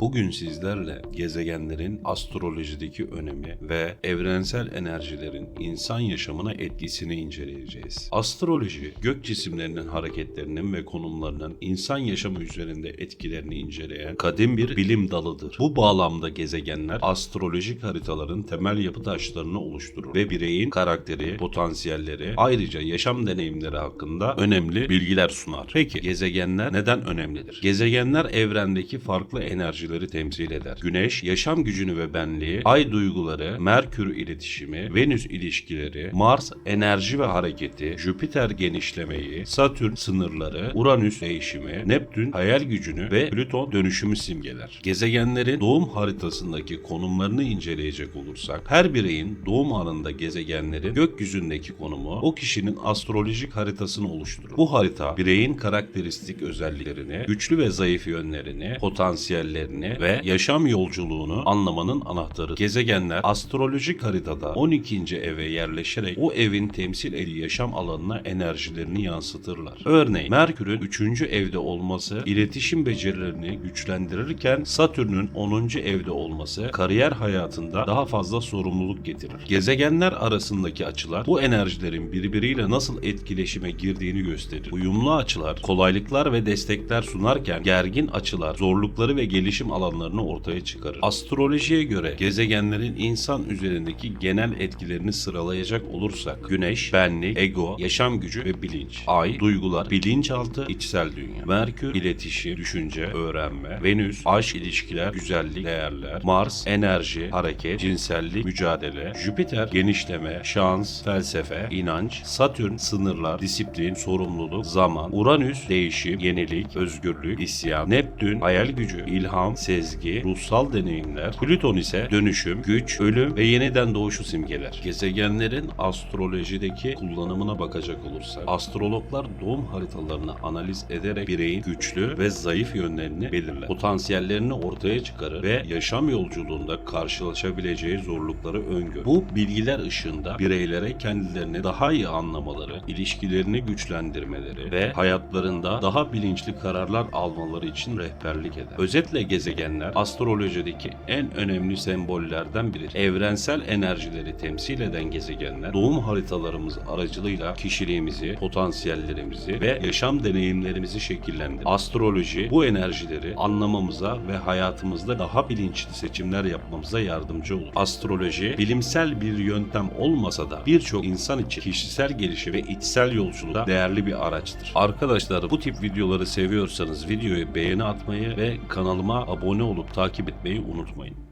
Bugün sizlerle gezegenlerin astrolojideki önemi ve evrensel enerjilerin insan yaşamına etkisini inceleyeceğiz. Astroloji, gök cisimlerinin hareketlerinin ve konumlarının insan yaşamı üzerinde etkilerini inceleyen kadim bir bilim dalıdır. Bu bağlamda gezegenler astrolojik haritaların temel yapı taşlarını oluşturur ve bireyin karakteri, potansiyelleri, ayrıca yaşam deneyimleri hakkında önemli bilgiler sunar. Peki gezegenler neden önemlidir? Gezegenler evrendeki farklı enerjileri temsil eder. Güneş, yaşam gücünü ve benliği, Ay duyguları, Merkür iletişimi, Venüs ilişkileri, Mars enerji ve hareketi, Jüpiter genişlemeyi, Satürn sınırları, Uranüs değişimi, Neptün hayal gücünü ve Plüton dönüşümü simgeler. Gezegenlerin doğum haritasındaki konumlarını inceleyecek olursak, her bireyin doğum anında gezegenlerin gökyüzündeki konumu o kişinin astrolojik haritasını oluşturur. Bu harita bireyin karakteristik özelliklerini, güçlü ve zayıf yönlerini, potansiyellerini ve yaşam yolculuğunu anlamanın anahtarı. Gezegenler astrolojik haritada 12. eve yerleşerek o evin temsil edici yaşam alanına enerjilerini yansıtırlar. Örneğin Merkür'ün 3. evde olması iletişim becerilerini güçlendirirken Satürn'ün 10. evde olması kariyer hayatında daha fazla sorumluluk getirir. Gezegenler arasındaki açılar bu enerjilerin birbiriyle nasıl etkileşime girdiğini gösterir. Uyumlu açılar kolaylıklar ve destekler sunarken gergin açılar zorlukları ve gelişim alanlarını ortaya çıkarır. Astrolojiye göre gezegenlerin insan üzerindeki genel etkilerini sıralayacak olursak Güneş, benlik, ego, yaşam gücü ve bilinç. Ay, duygular, bilinçaltı, içsel dünya. Merkür, iletişim, düşünce, öğrenme. Venüs, aşk, ilişkiler, güzellik, değerler. Mars, enerji, hareket, cinsellik, mücadele. Jüpiter, genişleme, şans, felsefe, inanç. Satürn, sınırlar, disiplin, sorumluluk, zaman. Uranüs, değişim, yenilik, özgürlük, isyan. Neptün, hayal gücü, ilham, sezgi, ruhsal deneyimler. Plüton ise dönüşüm, güç, ölüm ve yeniden doğuşu simgeler. Gezegenlerin astrolojideki kullanımına bakacak olursak, astrologlar doğum haritalarını analiz ederek bireyin güçlü ve zayıf yönlerini belirler. Potansiyellerini ortaya çıkarır ve yaşam yolculuğunda karşılaşabileceği zorlukları öngörür. Bu bilgiler ışığında bireylere kendilerini daha iyi anlamaları, ilişkilerini güçlendirmeleri ve hayatlarında daha bilinçli kararlar almaları için rehberlik eder. Özetle gezegenler astrolojideki en önemli sembollerden biri. Evrensel enerjileri temsil eden gezegenler doğum haritalarımız aracılığıyla kişiliğimizi, potansiyellerimizi ve yaşam deneyimlerimizi şekillendirir. Astroloji bu enerjileri anlamamıza ve hayatımızda daha bilinçli seçimler yapmamıza yardımcı olur. Astroloji bilimsel bir yöntem olmasa da birçok insan için kişisel gelişim ve içsel yolculuğa değerli bir araçtır. Arkadaşlar bu tip videoları seviyorsanız videoyu beğeni atmayı ve kanalıma abone olup takip etmeyi unutmayın.